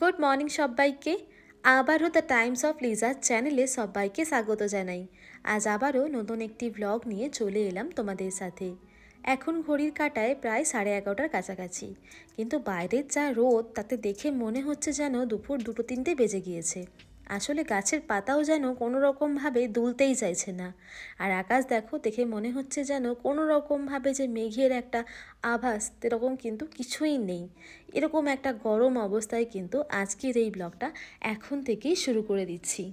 Good morning সবাইকে। আবারও the Times of লিজার চ্যানেলে সবাইকে স্বাগত জানাই। আজ আবারও নতুন একটি ব্লগ নিয়ে চলে এলাম তোমাদের সাথে। এখন ঘড়ির কাটায় প্রায় সাড়ে এগারোটার কাছাকাছি। কিন্তু বাইরের যা রোদ, তাতে দেখে মনে হচ্ছে যেন দুপুর দুটো তিনটে বেজে গিয়েছে। আসলে গাছের পাতাও যেন কোনো রকমভাবে দুলতেই চাইছে না। আর আকাশ দেখো, দেখে মনে হচ্ছে যেন কোনো রকমভাবে যে মেঘের একটা আভাস এরকম কিন্তু কিছুই নেই। এরকম একটা গরম অবস্থায় কিন্তু আজকের এই ব্লগটা এখন থেকেই শুরু করে দিচ্ছি।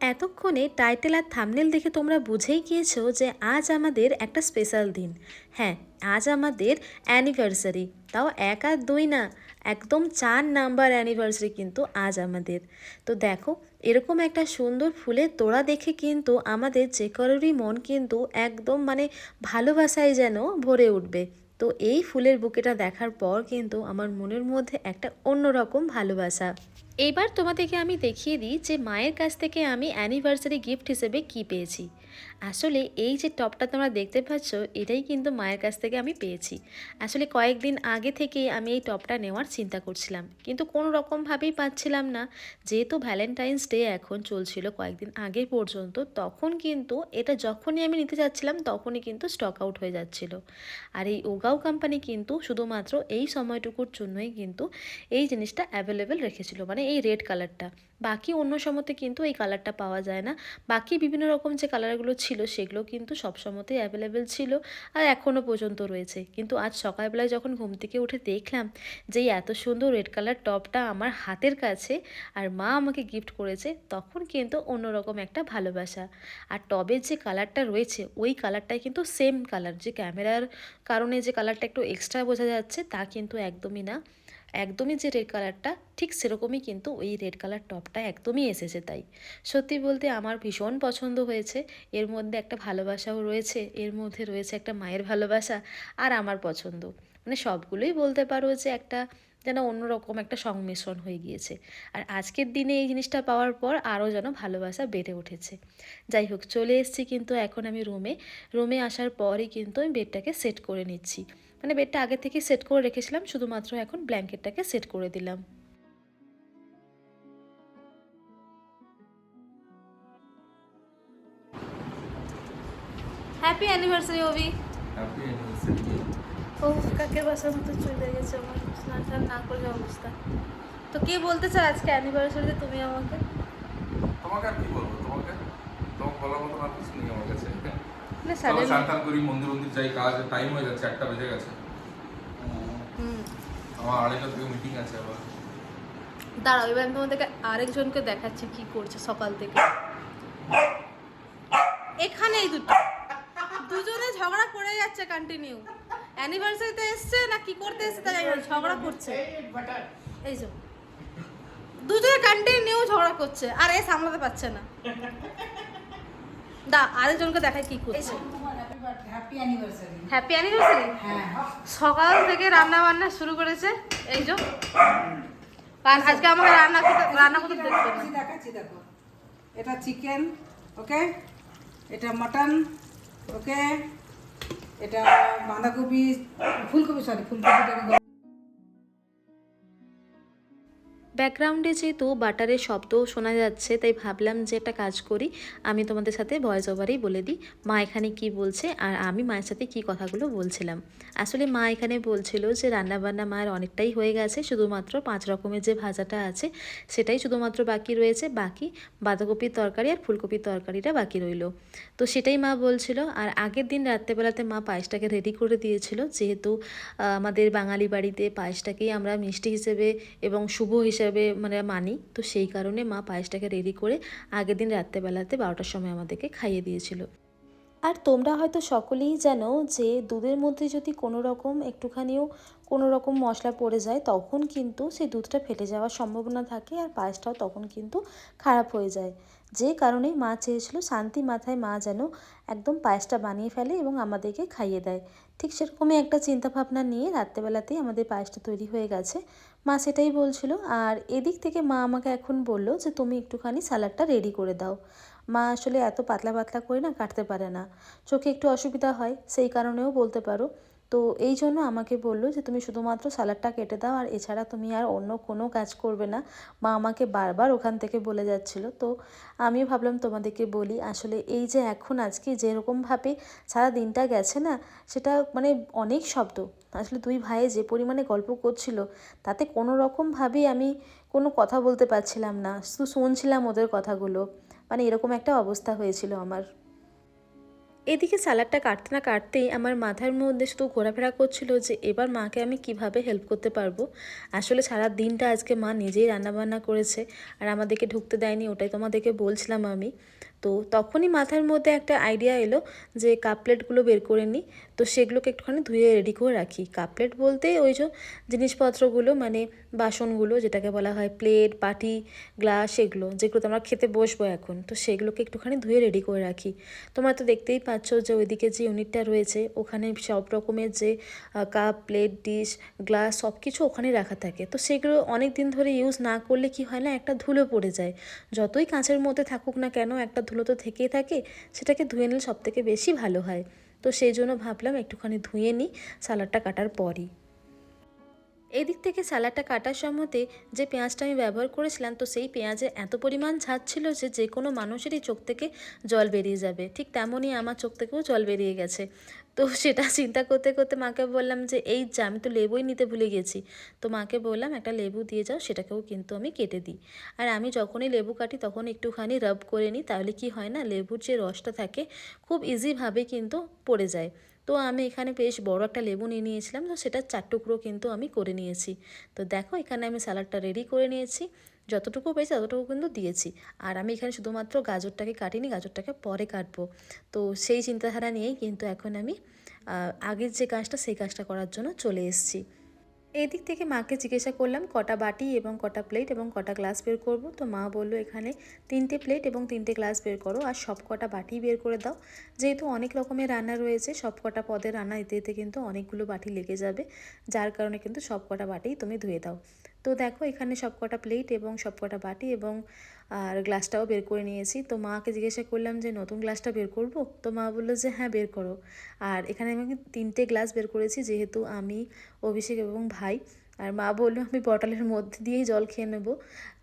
এতক্ষণে টাইটেল আর থামনেল দেখে তোমরা বুঝেই গিয়েছো যে আজ আমাদের একটা স্পেশাল দিন। হ্যাঁ আজ আমাদের অ্যানিভার্সারি। তাও এক আর দুই না, একদম চার নাম্বার অ্যানিভার্সারি কিন্তু আজ আমাদের। তো দেখো, এরকম একটা সুন্দর ফুলের তোড়া দেখে কিন্তু আমাদের যে কারোরই মন কিন্তু একদম মানে ভালোবাসায় যেন ভরে উঠবে। তো এই ফুলের বুকেটা দেখার পর কিন্তু আমার মনের মধ্যে একটা অন্যরকম ভালোবাসা। এবার তোমাদেরকে আমি দেখিয়ে দিই যে মায়ের কাছ থেকে আমি অ্যানিভার্সারি গিফট হিসেবে কি পেয়েছি। আসলে এই যে টপটা তোমরা দেখতে পাচ্ছ, এটাই কিন্তু মায়ের কাছ থেকে আমি পেয়েছি। আসলে কয়েকদিন আগে থেকেই আমি এই টপটা নেওয়ার চিন্তা করছিলাম, কিন্তু কোনো রকমভাবেই পাচ্ছিলাম না। যেহেতু ভ্যালেন্টাইন্স ডে এখন চলছিল কয়েকদিন আগে পর্যন্ত, তখন কিন্তু এটা যখনই আমি নিতে যাচ্ছিলাম, তখনই কিন্তু স্টক আউট হয়ে যাচ্ছিল। আর এই ওগাও কোম্পানি কিন্তু শুধুমাত্র এই সময়টুকুর জন্যই কিন্তু এই জিনিসটা অ্যাভেলেবেল রেখেছিল। মানে এই রেড কালারটা বাকি অন্য সময়তে কিন্তু এই কালারটা পাওয়া যায় না। বাকি বিভিন্ন রকম যে কালারগুলো ছিল, সেগুলো কিন্তু সব সময়তেই অ্যাভেলেবেল ছিল আর এখনও পর্যন্ত রয়েছে। কিন্তু আজ সকালবেলায় যখন ঘুম থেকে উঠে দেখলাম যে এত সুন্দর রেড কালার টপটা আমার হাতের কাছে আর মা আমাকে গিফট করেছে, তখন কিন্তু অন্যরকম একটা ভালোবাসা। আর টবের যে কালারটা রয়েছে, ওই কালারটাই কিন্তু সেম কালার যে ক্যামেরার কারণে যে কালারটা একটু এক্সট্রা বোঝা যাচ্ছে, তা কিন্তু একদমই না। একদমই যে রেড কালারটা ঠিক সেরকমই কিন্তু ওই রেড কালার টপটা একদমই এসেছে তাই। সত্যি বলতে আমার ভীষণ পছন্দ হয়েছে, এর মধ্যে একটা ভালোবাসাও রয়েছে, এর মধ্যে রয়েছে একটা মায়ের ভালোবাসা আর আমার পছন্দ। মানে সবগুলোই বলতে পারো যে একটা যেন অন্যরকম একটা সংমিশ্রণ হয়ে গিয়েছে। আর আজকের দিনে এই জিনিসটা পাওয়ার পর আরও যেন ভালোবাসা বেড়ে উঠেছে। যাই হোক, চলে এসেছি কিন্তু এখন আমি রুমে রুমে আসার পরই কিন্তু আমি বেডটাকে সেট করে নিচ্ছি। মানে বেডটা আগে থেকে সেট করে রেখেছিলাম শুধুমাত্র এখন ব্ল্যাঙ্কেটটাকে সেট করে দিলাম। Happy anniversary Abhi happy anniversary ও কাকের বাসার মতো চলে গেছে আমার স্নান টান না করলে অবস্থা। তো কে বলতে চাও আজকে অ্যানিভার্সারিতে তুমি আমাকে? তোমাকে আর কি বলব? তোমাকে তোমাকে বলার মতো আর কিছু নেই আমার কাছে। না চলো স্নান টান করি মন্দির মন্দির যাই কাজ টাইম হয়ে যাচ্ছে একটা বেজে গেছে। হুম। আমার আড়াইটার থেকে মিটিং আছে আবার। দাঁড়াও এবার আমি তোমাদেরকে আরেকজনকে দেখাচ্ছি কি করছে সকাল থেকে। এখানেই দুটো। দুজনে ঝগড়া করে যাচ্ছে কন্টিনিউ অ্যানিভার্সারিতে এসছে না কি করতে এসছে তাই ঝগড়া করছে। এই যে। দুজনে কন্টিনিউ ঝগড়া করছে আর এ সামলাতে পারছে না। দা আরেকজনকে দেখাই কি করছে। হ্যাপি অ্যানিভার্সারি হ্যাঁ সকাল থেকে রান্না বান্না শুরু করেছে এই যে। আর আজকে আমাকে রান্না করতে রান্না করতে দেখাচ্ছি দেখাচ্ছি দেখো। এটা চিকেন ওকে এটা মটন ওকে এটা বাঁধাকপি ফুলকপি সরি ফুলকপিটাকে ব্যাকগ্রাউন্ডে যেহেতু বাটারের শব্দ শোনা যাচ্ছে, তাই ভাবলাম যে একটা কাজ করি। আমি তোমাদের সাথে ভয়েস ওভারেই বলে দিই, মা এখানে কি বলছে আর আমি মায়ের সাথে কি কথাগুলো বলছিলাম। আসলে মা এখানে বলছিল যে রান্নাবান্না মায়ের অনেকটাই হয়ে গেছে, শুধুমাত্র পাঁচ রকমের যে ভাজাটা আছে সেটাই শুধুমাত্র বাকি রয়েছে। বাকি বাঁধাকপির তরকারি আর ফুলকপির তরকারিটা বাকি রইল। তো সেটাই মা বলছিল। আর আগের দিন রাত্রেবেলাতে মা পায়েসটাকে রেডি করে দিয়েছিল। যেহেতু আমাদের বাঙালি বাড়িতে পায়েসটাকেই আমরা মিষ্টি হিসেবে এবং শুভ হিসেবে মানে মানি। তো সেই কারণে মা পায়েসটাকে রেডি করে আগের দিন রাত্রেবেলাতে বারোটার সময় আমাদেরকে খাইয়ে দিয়েছিল। আর তোমরা হয়তো সকলেই জানো যে দুধের মধ্যে যদি কোনো রকম একটুখানিও কোনো রকম মশলা পড়ে যায়, তখন কিন্তু সেই দুধটা ফেটে যাওয়ার সম্ভাবনা থাকে আর পায়েসটাও তখন কিন্তু খারাপ হয়ে যায়। যে কারণেই মা চেয়েছিল, শান্তি মাথায় মা যেন একদম পায়েসটা বানিয়ে ফেলে এবং আমাদেরকে খাইয়ে দেয়। ঠিক সেরকমই একটা চিন্তাভাবনা নিয়ে রাত্রেবেলাতেই আমাদের পায়েসটা তৈরি হয়ে গেছে। মা সেটাই বলছিল। আর এদিক থেকে মা আমাকে এখন বলল যে, তুমি একটুখানি স্যালাডটা রেডি করে দাও। মা আসলে এত পাতলা পাতলা করে না কাটতে পারে না। চোখে একটু অসুবিধা হয়, সেই কারণেও বলতে পারো। তো এই জন্য আমাকে বলল যে, তুমি শুধুমাত্র স্যালাডটা কেটে দাও, আর এছাড়া তুমি আর অন্য কোনো কাজ করবে না। মা আমাকে বারবার ওখান থেকে বলে যাচ্ছিল। তো আমিও ভাবলাম তোমাদেরকে বলি, আসলে এই যে এখন আজকে যেরকমভাবে সারা দিনটা গেছে না, সেটা মানে অনেক শব্দ। আসলে দুই ভাইয়ে যে পরিমাণে গল্প করছিল, তাতে কোনো রকমভাবেই আমি কোনো কথা বলতে পারছিলাম না। শুধু শুনছিলাম ওদের কথাগুলো। মানে এরকম একটা অবস্থা হয়েছিল আমার। এদিকে স্যালাডটা কাটতে না কাটতেই আমার মাথার মধ্যে শুধু ঘোরাফেরা করছিল যে এবার মাকে আমি কীভাবে হেল্প করতে পারব। আসলে সারা দিনটা আজকে মা নিজেই রান্নাবান্না করেছে আর আমাদেরকে ঢুকতে দেয়নি, ওটাই তোমাদেরকে বলছিলাম আমি। তো তখনই মাথার মধ্যে একটা আইডিয়া এলো যে কাপ প্লেটগুলো বের করে নিই। তো সেগুলোকে একটুখানি ধুয়ে রেডি করে রাখি। কাপ প্লেট বলতে ওই যে জিনিসপত্রগুলো মানে বাসনগুলো যেটাকে বলা হয় প্লেট বাটি গ্লাস এগুলো, যেগুলোতে আমরা খেতে বসবো এখন, তো সেগুলোকে একটুখানি ধুয়ে রেডি করে রাখি। তোমরা তো দেখতেই পাচ্ছ যে ওইদিকে যে ইউনিটটা রয়েছে, ওখানে সব রকমের যে কাপ প্লেট ডিশ গ্লাস সব কিছু ওখানে রাখা থাকে। তো সেগুলো অনেক দিন ধরে ইউজ না করলে কি হয় না, একটা ধুলো পড়ে যায়। যতই কাঁচের মধ্যে থাকুক না কেন, একটা ধুলো তো থেকেই থাকে, সেটাকে ধুয়ে নিলে সব থেকে বেশি ভালো হয়। তো সেই জন্য ভাবলাম একটুখানি ধুয়ে নিই সালাডটা কাটার পরই। এদিক থেকে স্যালাডটা কাটার সময়তে যে পেঁয়াজটা আমি ব্যবহার করেছিলাম, তো সেই পেঁয়াজে এত পরিমাণ ঝাঁজ ছিল যে যে কোনো মানুষেরই চোখ থেকে জল বেরিয়ে যাবে। ঠিক তেমনই আমার চোখ থেকেও জল বেরিয়ে গেছে। তো সেটা চিন্তা করতে করতে মাকে বললাম যে, এই যে, আমি তো লেবুই নিতে ভুলে গেছি। তো মাকে বললাম, একটা লেবু দিয়ে যাও, সেটাকেও কিন্তু আমি কেটে দিই। আর আমি যখনই লেবু কাটি, তখন একটুখানি রাব করে নিই, তাহলে কি হয় না, লেবুর যে রসটা থাকে, খুব ইজিভাবে কিন্তু পড়ে যায়। তো আমি এখানে বেশ বড় একটা লেবু নিয়ে নিয়েছিলাম। তো সেটার চার টুকরো কিন্তু আমি করে নিয়েছি। তো দেখো, এখানে আমি স্যালাডটা রেডি করে নিয়েছি। যতটুকু পেয়েছি ততটুকু কিন্তু দিয়েছি। আর আমি এখানে শুধুমাত্র গাজরটাকে কাটিনি, গাজরটাকে পরে কাটবো। তো সেই চিন্তাধারা নিয়েই কিন্তু এখন আমি আগের যে কাজটা, সেই কাজটা করার জন্য চলে এসেছি। এই দিক থেকে মাকে জিজ্ঞাসা করলাম, কটা বাটি এবং কটা প্লেট এবং কটা গ্লাস বের করব? তো মা বলল, এখানে তিনটে প্লেট এবং তিনটে গ্লাস বের করো আর সব কটা বাটি বের করে দাও। যেহেতু অনেক রকমের রান্না রয়েছে, সব কটা পদের রান্না দিতে দিতে কিন্তু অনেকগুলো বাটি লেগে যাবে। যার কারণে কিন্তু সব কটা বাটি তুমি ধুয়ে দাও। তো দেখো, এখানে সবকটা প্লেট এবং সবকটা বাটি এবং, আর গ্লাসটাও বের করে নিয়েছি। তো মাকে জিজ্ঞাসা করলাম যে, নতুন গ্লাসটা বের করব? তো মা বলল যে হ্যাঁ বের করো। আর এখানে আমি তিনটে গ্লাস বের করেছি, যেহেতু আমি অভিষেক এবং ভাই। আর মা বলল, আমি বটলের মধ্যে দিয়েই জল খেয়ে নেব।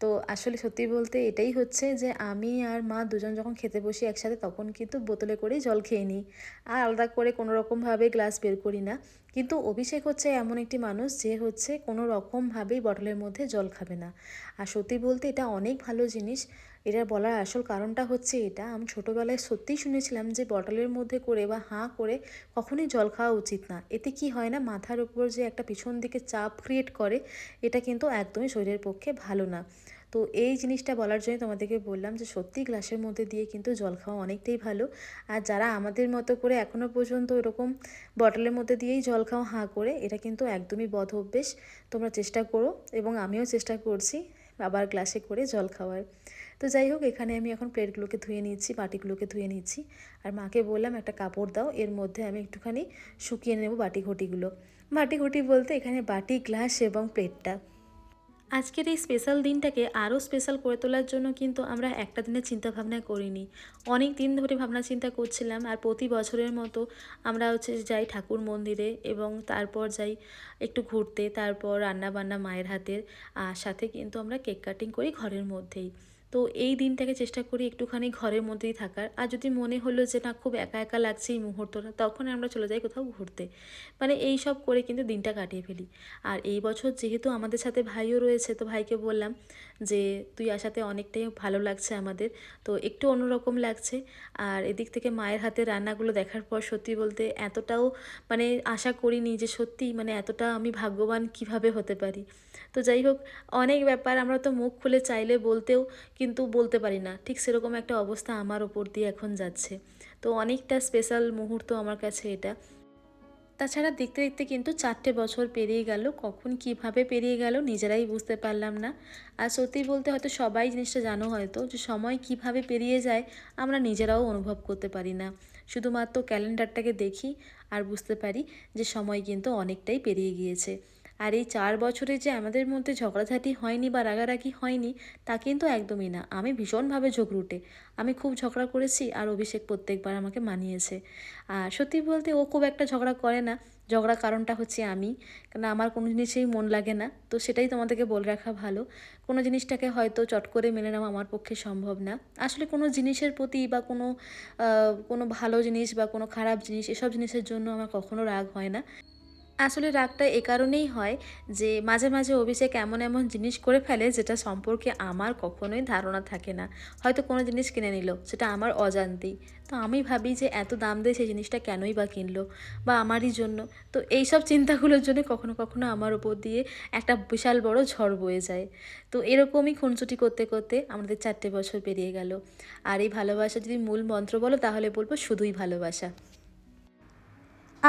তো আসলে সত্যি বলতে এটাই হচ্ছে যে আমি আর মা দুজন যখন খেতে বসি একসাথে, তখন কিন্তু বোতলে করেই জল খেয়ে নিই। আর আলাদা করে কোনো রকমভাবে গ্লাস বের করি না। কিন্তু অভিষেক হচ্ছে এমন একটি মানুষ যে হচ্ছে কোনো রকমভাবেই বটলের মধ্যে জল খাবে না। আর সত্যি বলতে এটা অনেক ভালো জিনিস। এটা বলার আসল কারণটা হচ্ছে এটা। আমি ছোটোবেলায় সত্যিই শুনেছিলাম যে বটলের মধ্যে করে বা হাঁ করে কখনোই জল খাওয়া উচিত না। এতে কি হয় না, মাথার উপর যে একটা পিছন দিকে চাপ ক্রিয়েট করে, এটা কিন্তু একদমই শরীরের পক্ষে ভালো না। তো এই জিনিসটা বলার জন্য তোমাদেরকে বললাম যে সত্যি গ্লাসের মধ্যে দিয়ে কিন্তু জল খাওয়া অনেকটাই ভালো। আর যারা আমাদের মতো করে এখনও পর্যন্ত এরকম বটলের মধ্যে দিয়েই জল খাওয়া হাঁ করে, এটা কিন্তু একদমই বধ অভ্যেস। তোমরা চেষ্টা করো এবং আমিও চেষ্টা করছি আবার গ্লাসে করে জল খাওয়ার। তো যাই হোক, এখানে আমি এখন প্লেটগুলোকে ধুয়ে নিচ্ছি, বাটিগুলোকে ধুয়ে নিচ্ছি। আর মাকে বললাম, একটা কাপড় দাও, এর মধ্যে আমি একটুখানি শুকিয়ে নেব বাটি ঘটিগুলো। বাটি ঘটি বলতে এখানে বাটি, গ্লাস এবং প্লেটটা। আজকের এই স্পেশাল দিনটাকে আরও স্পেশাল করে তোলার জন্য কিন্তু আমরা একটা দিনের চিন্তাভাবনা করিনি। অনেক দিন ধরে ভাবনা চিন্তা করছিলাম আর প্রতি বছরের মতো আমরা হচ্ছে যাই ঠাকুর মন্দিরে এবং তারপর যাই একটু ঘুরতে, তারপর রান্না বান্না মায়ের হাতের, আর সাথে কিন্তু আমরা কেক কাটিং করি ঘরের মধ্যেই। তো এই দিনটাকে চেষ্টা করি একটুখানি ঘরের মধ্যেই থাকার। আর যদি মনে হলো যে না, খুব একা একা লাগছে এই মুহূর্তটা তখন আমরা চলে যাই কোথাও ঘুরতে। মানে এই সব করে কিন্তু দিনটা কাটিয়ে ফেলি। আর এই বছর যেহেতু আমাদের সাথে ভাইও রয়েছে, তো ভাইকে বললাম যে, তুই আসাতে অনেকটাই ভালো লাগছে আমাদের। তো একটু অন্যরকম লাগছে। আর এদিক থেকে মায়ের হাতে রান্নাগুলো দেখার পর সত্যি বলতে এতটাও মানে আশা করিনি যে সত্যি মানে এতটা আমি ভাগ্যবান কীভাবে হতে পারি। তো যাই হোক, অনেক ব্যাপার, আমরা তো মুখ খুলে চাইলে বলতেও কিন্তু বলতে পারি না। ঠিক সেরকম একটা অবস্থা আমার ওপর দিয়ে এখন যাচ্ছে। তো অনেকটা স্পেশাল মুহূর্ত আমার কাছে এটা। তাছাড়া দেখতে দেখতে কিন্তু চারটে বছর পেরিয়ে গেল। কখন কীভাবে পেরিয়ে গেল নিজেরাই বুঝতে পারলাম না। আর সত্যি বলতে হয়তো সবাই জিনিসটা জানো হয়তো যে সময় কীভাবে পেরিয়ে যায় আমরা নিজেরাও অনুভব করতে পারি না। শুধুমাত্র ক্যালেন্ডারটাকে দেখি আর বুঝতে পারি যে সময় কিন্তু অনেকটাই পেরিয়ে গিয়েছে। আর এই চার বছরে যে আমাদের মধ্যে ঝগড়াঝাটি হয়নি বা রাগারাগি হয়নি, তা কিন্তু একদমই না। আমি ভীষণভাবে ঝগড়ুটে। আমি খুব ঝগড়া করেছি আর অভিষেক প্রত্যেকবার আমাকে মানিয়েছে। আর সত্যি বলতে ও খুব একটা ঝগড়া করে না। ঝগড়া কারণটা হচ্ছে আমি। কারণ আমার কোনো জিনিসেই মন লাগে না। তো সেটাই তোমাদেরকে বলে রাখা ভালো। কোনো জিনিসটাকে হয়তো চট করে মেনে নেওয়া আমার পক্ষে সম্ভব না। আসলে কোনো জিনিসের প্রতি বা কোনো কোনো ভালো জিনিস বা কোনো খারাপ জিনিস, এসব জিনিসের জন্য আমার কখনো রাগ হয় না। আসলে রাগটা এ কারণেই হয় যে মাঝে মাঝে অভিষেক এমন এমন জিনিস করে ফেলে যেটা সম্পর্কে আমার কখনোই ধারণা থাকে না। হয়তো কোনো জিনিস কিনে নিল, সেটা আমার অজান্তেই। তো আমি ভাবি যে এত দাম দিয়ে সেই জিনিসটা কেনই বা কিনলো বা আমারই জন্য। তো এইসব চিন্তাগুলোর জন্য কখনো কখনো আমার উপর দিয়ে একটা বিশাল বড় ঝড় বয়ে যায়। তো এরকমই খুনসুটি করতে করতে আমাদের চারটে বছর পেরিয়ে গেল। আর এই ভালোবাসা যদি মূল মন্ত্র বলো তাহলে বলব শুধুই ভালোবাসা।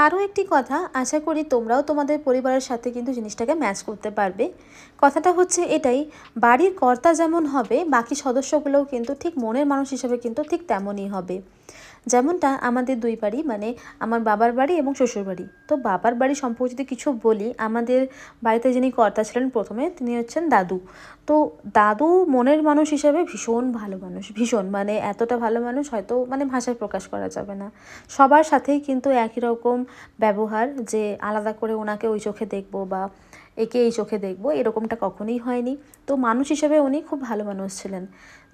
আরও একটি কথা, আশা করি তোমরাও তোমাদের পরিবারের সাথে কিন্তু জিনিসটাকে ম্যাচ করতে পারবে। কথাটা হচ্ছে এটাই, বাড়ির কর্তা যেমন হবে, বাকি সদস্যগুলোও কিন্তু ঠিক মনের মানুষ হিসেবে কিন্তু ঠিক তেমনই হবে। যেমনটা আমাদের দুই বাড়ি মানে আমার বাবার বাড়ি এবং শ্বশুর বাড়ি। তো বাবার বাড়ি সম্পর্কে যদি কিছু বলি, আমাদের বাড়িতে যিনি কর্তা ছিলেন প্রথমে, তিনি হচ্ছেন দাদু। তো দাদু মনের মানুষ হিসাবে ভীষণ ভালো মানুষ, ভীষণ। মানে এতটা ভালো মানুষ হয়তো মানে ভাষায় প্রকাশ করা যাবে না। সবার সাথেই কিন্তু একই রকম ব্যবহার, যে আলাদা করে ওনাকে ওই চোখে দেখব বা একে এই চোখে দেখব, এরকমটা কখনোই হয়নি। তো মানুষ হিসেবে উনি খুব ভালো মানুষ ছিলেন।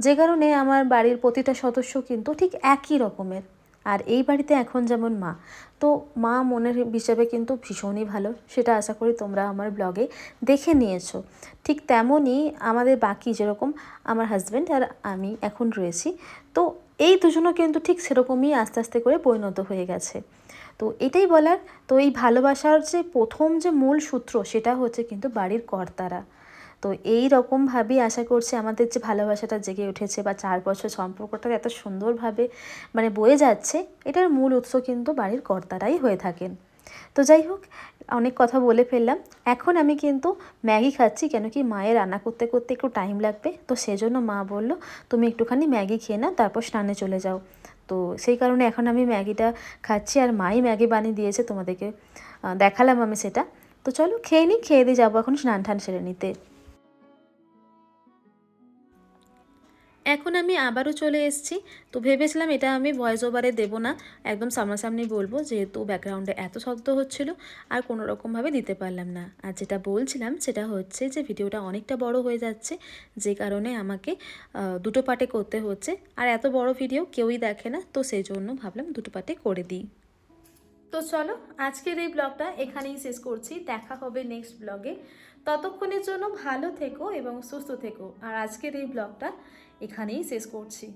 যে কারণে আমার বাড়ির প্রতিটা সদস্য কিন্তু ঠিক একই রকমের। আর এই বাড়িতে এখন যেমন মা, তো মা মনের হিসেবে কিন্তু ভীষণই ভালো, সেটা আশা করি তোমরা আমার ব্লগে দেখে নিয়েছো। ঠিক তেমনই আমাদের বাকি যেরকম আমার হাজব্যান্ড আর আমি এখন রয়েছি, তো এই দুজনও কিন্তু ঠিক সেরকমই আস্তে আস্তে করে পরিণত হয়ে গেছে। তো এটাই বলার, তো এই ভালোবাসার যে প্রথম যে মূল সূত্র সেটা হচ্ছে কিন্তু বাড়ির কর্তারা। তো এই রকমভাবেই আশা করছি আমাদের যে ভালোবাসাটা জেগে উঠেছে বা চার বছর সম্পর্কটা এত সুন্দরভাবে মানে বয়ে যাচ্ছে, এটার মূল উৎস কিন্তু বাড়ির কর্তারাই হয়ে থাকেন। তো যাই হোক, অনেক কথা বলে ফেললাম। এখন আমি কিন্তু ম্যাগি খাচ্ছি, কেন কি মায়ের রান্না করতে করতে একটু টাইম লাগবে। তো সেজন্য মা বলল, তুমি একটুখানি ম্যাগি খেয়ে নাও, তারপর স্নানে চলে যাও। তো সেই কারণে এখন আমি ম্যাগিটা খাচ্ছি আর মাই ম্যাগি বানিয়ে দিয়েছে, তোমাদেরকে দেখালাম আমি সেটা। তো চলো খেয়ে নিই খেয়ে দিয়ে যাব, এখন স্নান টান সেরে নিতে। এখন আমি আবারও চলে এসেছি। তো ভেবেছিলাম এটা আমি ভয়েস ওভারে দেবো না। একদম সামনাসামনি বলব যেহেতু ব্যাকগ্রাউন্ডে এত শব্দ হচ্ছিল, আর কোনো রকমভাবে দিতে পারলাম না। আর যেটা বলছিলাম সেটা হচ্ছে যে ভিডিওটা অনেকটা বড় হয়ে যাচ্ছে, যে কারণে আমাকে দুটো পার্টে করতে হচ্ছে। আর এত বড় ভিডিও কেউই দেখে না, তো সেই জন্য ভাবলাম দুটো পার্টে করে দিই। তো চলো, আজকের এই ব্লগটা এখানেই শেষ করছি। দেখা হবে নেক্সট ব্লগে ততক্ষণের জন্য ভালো থেকো এবং সুস্থ থেকো। আর আজকের এই ব্লগটা এখানেই শেষ করছি।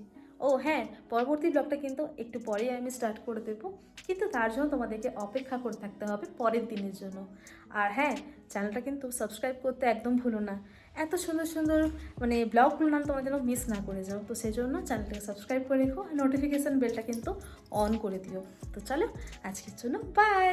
ও হ্যাঁ পরবর্তী ব্লগটা কিন্তু একটু পরেই আমি স্টার্ট করে দেবো। কিন্তু তার জন্য তোমাদেরকে অপেক্ষা করে থাকতে হবে পরের দিনের জন্য। আর হ্যাঁ চ্যানেলটা কিন্তু সাবস্ক্রাইব করতে একদম ভুলো না। এত সুন্দর সুন্দর মানে ব্লগগুলো নাম তোমার যেন মিস না করে যাও। তো সেই জন্য চ্যানেলটাকে সাবস্ক্রাইব করে রেখো আর নোটিফিকেশান বেলটা কিন্তু অন করে দিও। তো চলো, আজকের জন্য বাই